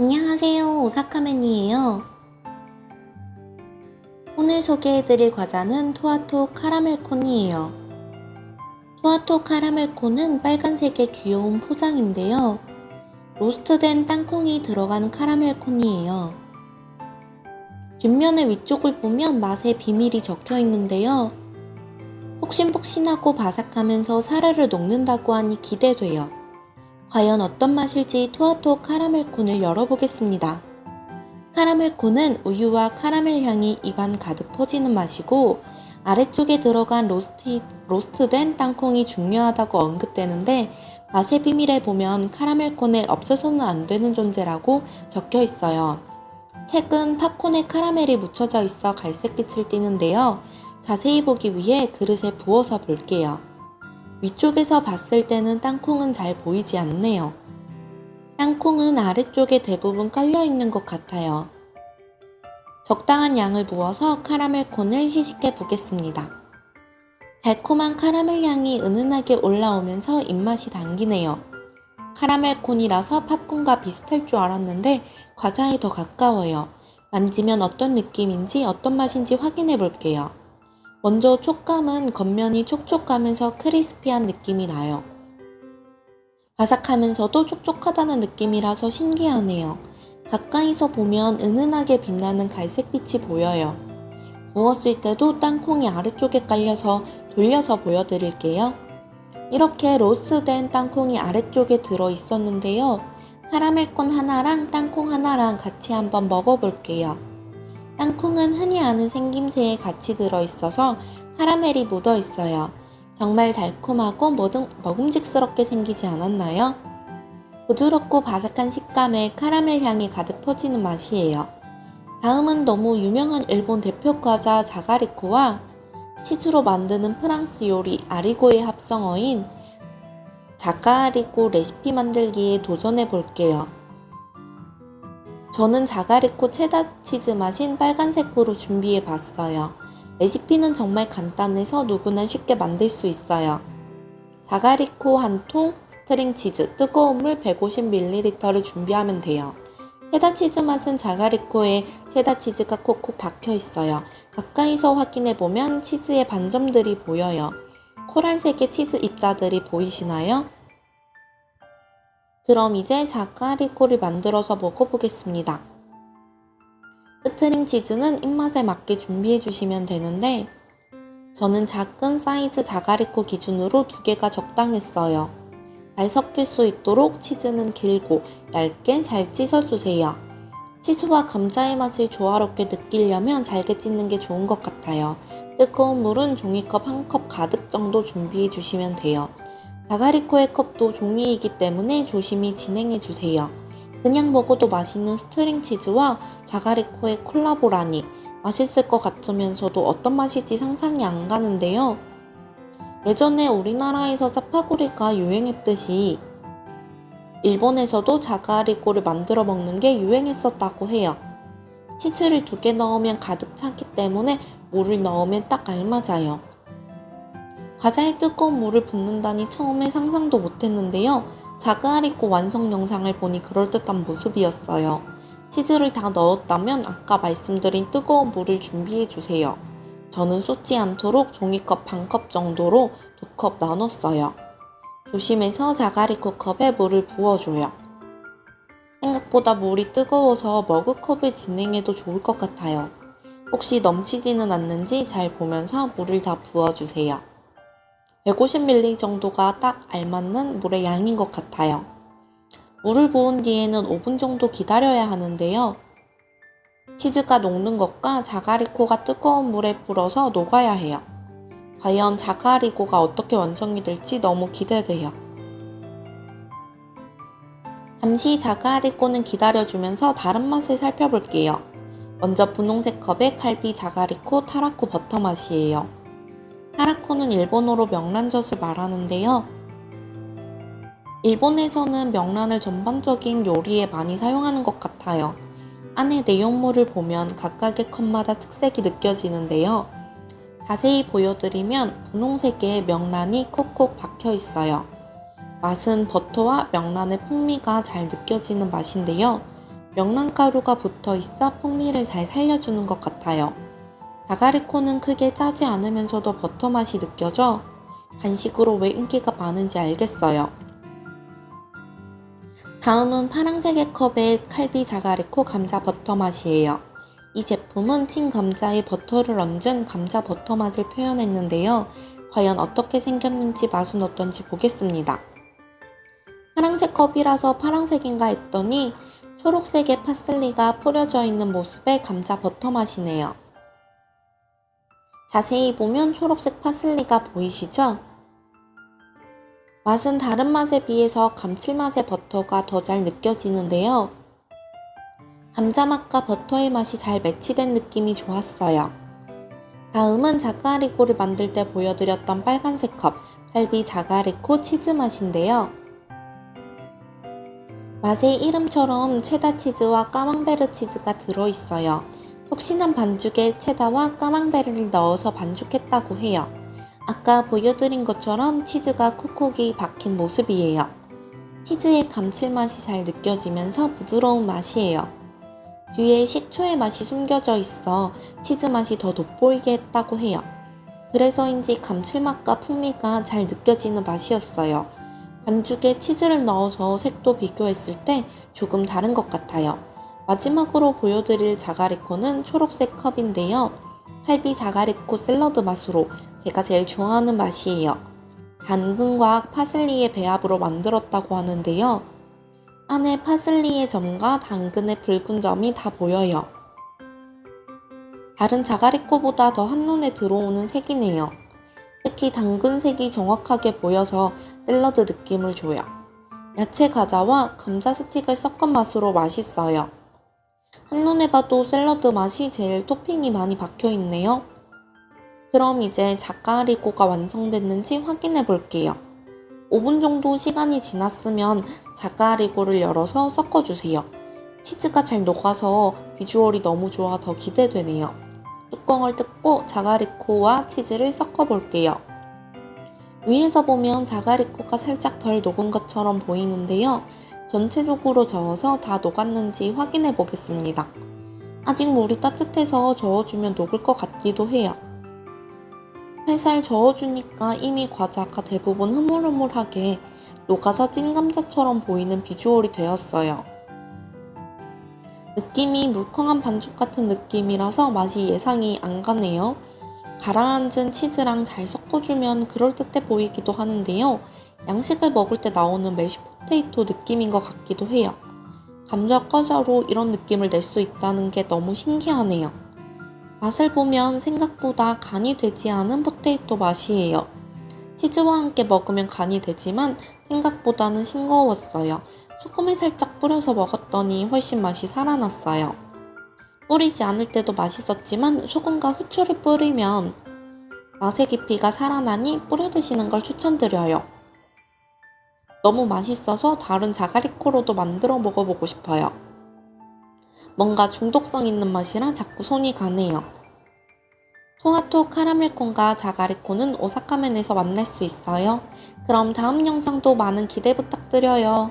안녕하세요. 오사카맨이에요. 오늘 소개해드릴 과자는 토아토 카라멜 콘이에요. 토아토 카라멜 콘은 빨간색의 귀여운 포장인데요. 로스트된 땅콩이 들어간 카라멜 콘이에요. 뒷면의 위쪽을 보면 맛의 비밀이 적혀 있는데요. 폭신폭신하고 바삭하면서 사르르 녹는다고 하니 기대돼요. 과연 어떤 맛일지 토아토 카라멜 콘을 열어보겠습니다. 카라멜 콘은 우유와 카라멜 향이 입안 가득 퍼지는 맛이고 아래쪽에 들어간 로스트, 로스트된 땅콩이 중요하다고 언급되는데 맛의 비밀에 보면 카라멜 콘에 없어서는 안 되는 존재라고 적혀 있어요. 책은 팝콘에 카라멜이 묻혀져 있어 갈색빛을 띠는데요. 자세히 보기 위해 그릇에 부어서 볼게요. 위쪽에서 봤을 때는 땅콩은 잘 보이지 않네요. 땅콩은 아래쪽에 대부분 깔려 있는 것 같아요. 적당한 양을 부어서 카라멜 콘을 시식해 보겠습니다. 달콤한 카라멜 향이 은은하게 올라오면서 입맛이 당기네요. 카라멜 콘이라서 팝콘과 비슷할 줄 알았는데 과자에 더 가까워요. 만지면 어떤 느낌인지 어떤 맛인지 확인해 볼게요. 먼저 촉감은 겉면이 촉촉하면서 크리스피한 느낌이 나요. 바삭하면서도 촉촉하다는 느낌이라서 신기하네요. 가까이서 보면 은은하게 빛나는 갈색빛이 보여요. 구웠을 때도 땅콩이 아래쪽에 깔려서 돌려서 보여드릴게요. 이렇게 로스된 땅콩이 아래쪽에 들어 있었는데요. 카라멜콘 하나랑 땅콩 하나랑 같이 한번 먹어볼게요. 땅콩은 흔히 아는 생김새에 같이 들어있어서 카라멜이 묻어 있어요. 정말 달콤하고 먹음, 먹음직스럽게 생기지 않았나요? 부드럽고 바삭한 식감에 카라멜 향이 가득 퍼지는 맛이에요. 다음은 너무 유명한 일본 대표 과자 자가리코와 치즈로 만드는 프랑스 요리 아리고의 합성어인 자가리코 레시피 만들기에 도전해 볼게요. 저는 자가리코 체다 치즈 맛인 빨간색으로 준비해 봤어요. 레시피는 정말 간단해서 누구나 쉽게 만들 수 있어요. 자가리코 한 통, 스트링 치즈, 뜨거운 물 150ml를 준비하면 돼요. 체다 치즈 맛은 자가리코에 체다 치즈가 콕콕 박혀 있어요. 가까이서 확인해 보면 치즈의 반점들이 보여요. 코란색의 치즈 입자들이 보이시나요? 그럼 이제 자가리코를 만들어서 먹어보겠습니다. 스트링 치즈는 입맛에 맞게 준비해 주시면 되는데 저는 작은 사이즈 자가리코 기준으로 두 개가 적당했어요. 잘 섞일 수 있도록 치즈는 길고 얇게 잘 찢어주세요. 치즈와 감자의 맛을 조화롭게 느끼려면 잘게 찢는 게 좋은 것 같아요. 뜨거운 물은 종이컵 한 컵 가득 정도 준비해 주시면 돼요. 자가리코의 컵도 종이이기 때문에 조심히 진행해 주세요. 그냥 먹어도 맛있는 스트링 치즈와 자가리코의 콜라보라니 맛있을 것 같으면서도 어떤 맛일지 상상이 안 가는데요. 예전에 우리나라에서 짜파구리가 유행했듯이 일본에서도 자가리코를 만들어 먹는 게 유행했었다고 해요. 치즈를 두 개 넣으면 가득 차기 때문에 물을 넣으면 딱 알맞아요. 과자에 뜨거운 물을 붓는다니 처음에 상상도 못했는데요. 자가리코 완성 영상을 보니 그럴듯한 모습이었어요. 치즈를 다 넣었다면 아까 말씀드린 뜨거운 물을 준비해 주세요. 저는 쏟지 않도록 종이컵 반 컵 정도로 두 컵 나눴어요. 조심해서 자가리코 컵에 물을 부어줘요. 생각보다 물이 뜨거워서 머그컵을 진행해도 좋을 것 같아요. 혹시 넘치지는 않는지 잘 보면서 물을 다 부어주세요. 150ml 정도가 딱 알맞는 물의 양인 것 같아요. 물을 부은 뒤에는 5분 정도 기다려야 하는데요. 치즈가 녹는 것과 자가리코가 뜨거운 물에 불어서 녹아야 해요. 과연 자가리코가 어떻게 완성이 될지 너무 기대돼요. 잠시 자가리코는 기다려주면서 다른 맛을 살펴볼게요. 먼저 분홍색 컵에 칼비 자가리코 타라코 버터 맛이에요. 타라코는 일본어로 명란젓을 말하는데요. 일본에서는 명란을 전반적인 요리에 많이 사용하는 것 같아요. 안에 내용물을 보면 각각의 컵마다 특색이 느껴지는데요. 자세히 보여드리면 분홍색의 명란이 콕콕 박혀 있어요. 맛은 버터와 명란의 풍미가 잘 느껴지는 맛인데요. 명란가루가 붙어 있어 풍미를 잘 살려주는 것 같아요. 자가리코는 크게 짜지 않으면서도 버터 맛이 느껴져 간식으로 왜 인기가 많은지 알겠어요. 다음은 파란색의 컵의 칼비 자가리코 감자 버터 맛이에요. 이 제품은 찐 감자에 버터를 얹은 감자 버터 맛을 표현했는데요. 과연 어떻게 생겼는지 맛은 어떤지 보겠습니다. 파란색 컵이라서 파란색인가 했더니 초록색의 파슬리가 뿌려져 있는 모습의 감자 버터 맛이네요. 자세히 보면 초록색 파슬리가 보이시죠? 맛은 다른 맛에 비해서 감칠맛의 버터가 더 잘 느껴지는데요. 감자 맛과 버터의 맛이 잘 매치된 느낌이 좋았어요. 다음은 자가리코를 만들 때 보여드렸던 빨간색 컵, 갈비 자가리코 치즈 맛인데요. 맛의 이름처럼 체다 치즈와 까망베르 치즈가 들어있어요. 푹신한 반죽에 체다와 까망베르를 넣어서 반죽했다고 해요. 아까 보여드린 것처럼 치즈가 콕콕이 박힌 모습이에요. 치즈의 감칠맛이 잘 느껴지면서 부드러운 맛이에요. 뒤에 식초의 맛이 숨겨져 있어 치즈 맛이 더 돋보이게 했다고 해요. 그래서인지 감칠맛과 풍미가 잘 느껴지는 맛이었어요. 반죽에 치즈를 넣어서 색도 비교했을 때 조금 다른 것 같아요. 마지막으로 보여드릴 자가리코는 초록색 컵인데요. 할비 자가리코 샐러드 맛으로 제가 제일 좋아하는 맛이에요. 당근과 파슬리의 배합으로 만들었다고 하는데요. 안에 파슬리의 점과 당근의 붉은 점이 다 보여요. 다른 자가리코보다 더 한눈에 들어오는 색이네요. 특히 당근색이 정확하게 보여서 샐러드 느낌을 줘요. 야채 과자와 감자 스틱을 섞은 맛으로 맛있어요. 한눈에 봐도 샐러드 맛이 제일 토핑이 많이 박혀 있네요. 그럼 이제 자가리코가 완성됐는지 확인해 볼게요. 5분 정도 시간이 지났으면 자가리코를 열어서 섞어주세요. 치즈가 잘 녹아서 비주얼이 너무 좋아 더 기대되네요. 뚜껑을 뜯고 자가리코와 치즈를 섞어 볼게요. 위에서 보면 자가리코가 살짝 덜 녹은 것처럼 보이는데요. 전체적으로 저어서 다 녹았는지 확인해 보겠습니다. 아직 물이 따뜻해서 저어주면 녹을 것 같기도 해요. 살살 저어주니까 이미 과자가 대부분 흐물흐물하게 녹아서 찐 감자처럼 보이는 비주얼이 되었어요. 느낌이 물컹한 반죽 같은 느낌이라서 맛이 예상이 안 가네요. 가라앉은 치즈랑 잘 섞어주면 그럴듯해 보이기도 하는데요. 양식을 먹을 때 나오는 메시 포테이토 느낌인 것 같기도 해요. 감자 과자로 이런 느낌을 낼 수 있다는 게 너무 신기하네요. 맛을 보면 생각보다 간이 되지 않은 포테이토 맛이에요. 치즈와 함께 먹으면 간이 되지만 생각보다는 싱거웠어요. 소금을 살짝 뿌려서 먹었더니 훨씬 맛이 살아났어요. 뿌리지 않을 때도 맛있었지만 소금과 후추를 뿌리면 맛의 깊이가 살아나니 뿌려 드시는 걸 추천드려요. 너무 맛있어서 다른 자가리코로도 만들어 먹어보고 싶어요. 뭔가 중독성 있는 맛이라 자꾸 손이 가네요. 토마토 카라멜콘과 자가리코는 오사카면에서 만날 수 있어요. 그럼 다음 영상도 많은 기대 부탁드려요.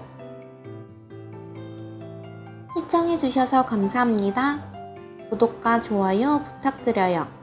시청해주셔서 감사합니다. 구독과 좋아요 부탁드려요.